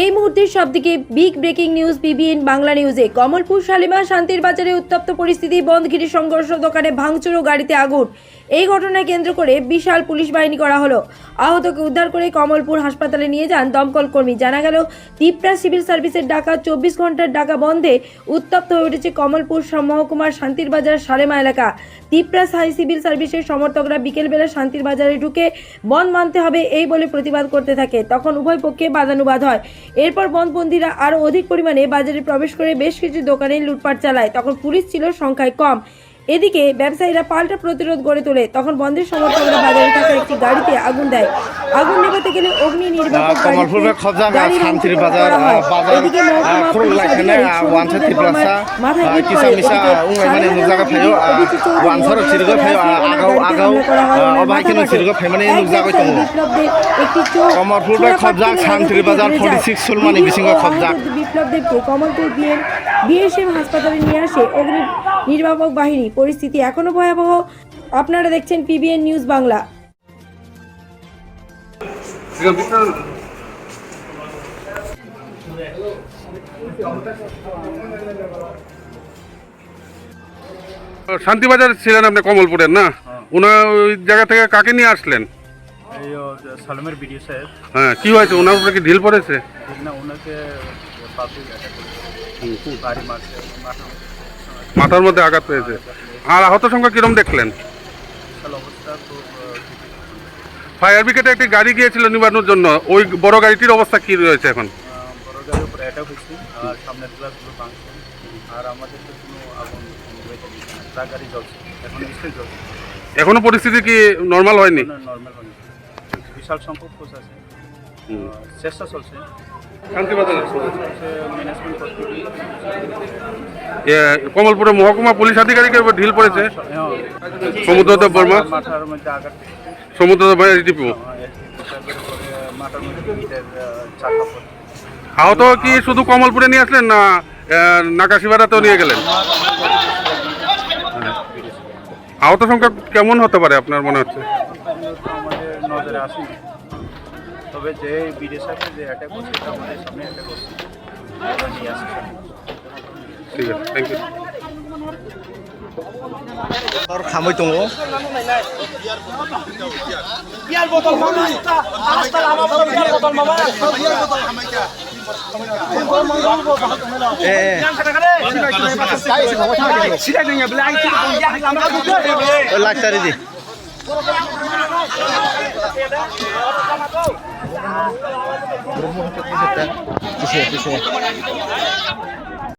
এই মুহূর্তের সবদিকে big breaking news, BBN Bangla নিউজে। কমলপুর শালিমা শান্তির বাজারে উত্তপ্ত পরিস্থিতি, বন্ধ ঘিরে সংঘর্ষ, দোকানে ভাঙচুর ও গাড়িতে আগুন। এই ঘটনায় কেন্দ্র করে বিশাল পুলিশ বাহিনী করা হলো। আহতকে উদ্ধার করে কমলপুর হাসপাতালে নিয়ে যান দমকল কর্মী। জানা গেল তিপ্রা সিভিল সার্ভিসের ডাকা চব্বিশ ঘণ্টার ডাকা বন্ধে উত্তপ্ত হয়ে উঠেছে কমলপুর মহকুমার শান্তির বাজার সালেমা এলাকা। তিপ্রা সাই সিভিল সার্ভিসের সমর্থকরা বিকেলবেলা শান্তির বাজারে ঢুকে বন্ধ মানতে হবে, এই বলে প্রতিবাদ করতে থাকে। তখন উভয় পক্ষে বাদানুবাদ হয়। এরপর বন্ধবন্দিরা আরও অধিক পরিমাণে বাজারে প্রবেশ করে বেশ কিছু দোকানে লুটপাট চালায়। তখন পুলিশ ছিল সংখ্যায় কম। এদিকে ব্যবসায়ীরা পাল্টা প্রতিরোধ গড়ে তোলে। তখন বন্ধের সমর্থকরা বাজারে থাকা একটি গাড়িতে আগুন দেয়। আগুন নেভাতে গেলে অগ্নি নির্বাপক আহ, কমলপুরের খোঁজা শান্তির বাজার, আহ, বাজার, আহ, খুলনা এখানে, আহ, ওয়ানসে তিপ্রাসা, আহ, কিসা মিসা, উঙ্গাই মানে নুকজাগা ফাইও, আহ, ওয়ানসর চিরগা ফাইও, আহ, আগাও, আগাও, আহ, অবাইকেনো চিরগা ফাই মানে নুকজাগা দङ। কমলপুরের খোঁজা শান্তির বাজার 46 সুলমানি বিসিঙ্গা খোঁজা। বিপ্লব দেবকে কমলপুর বিএন বিএসএম হাসপাতালে নিয়ে আসে। অগ্নি নির্বাপক বাহিনী। পরিস্থিতি এখনও ভয়াবহ। আপনারা দেখছেন পিবিএন নিউজ বাংলা শান্তিবাজার ছিলেন আপনি কমলপুরের না? ওনার ওই জায়গা থেকে কাকে নিয়ে আসলেন? হ্যাঁ কি হয়েছে? ওনার উপরে কি ঢিল পড়েছে? না ওনাকে পাবলিক অ্যাটাক করেছে। বাড়ি মারছে মাথা মাথার মধ্যে আঘাত পেয়েছে। আর আহত সংখ্যা কিরম দেখলেন? ফায়ার ব্রিগেডে একটি গাড়ি গিয়েছিল নিবানোর জন্য। ওই বড় গাড়িটির অবস্থা কি রয়েছে এখন? বড় গাড়ির উপরে অ্যাটাক হয়েছে আর সামনের গ্লাসগুলো ভাঙছে আর আমাদের তো কোনো আগুন ট্রাক গাড়ি জ্বলছে এখন স্টিল জ্বলছে এখনও পরিস্থিতি কি নর্মাল হয়নি? নর্মাল হয়নি। বিশাল সংখ্যক আছে। চেষ্টা চলছে। কমলপুরে মহকুমা পুলিশ আধিকারিকের উপর ঢিল পড়েছে। সমুদ্রদেব বর্মা। সমুদ্রদেব আহত কি শুধু কমলপুরে নিয়ে আসলেন না নাকাশিবাড়াতেও নিয়ে গেলেন? আহত সংখ্যা কেমন হতে পারে আপনার মনে হচ্ছে? তবে যে বিদেশ সাথে যে অ্যাটাক করছে এটা আমাদের সামনে অ্যাটাক করছে। আমরা নিয়ে আসি ঠিক আছে থ্যাংক ইউ আর খামৈ। দङ ए ব্রহ্মঘাটের দিকে পিছিয়ে পিছিয়ে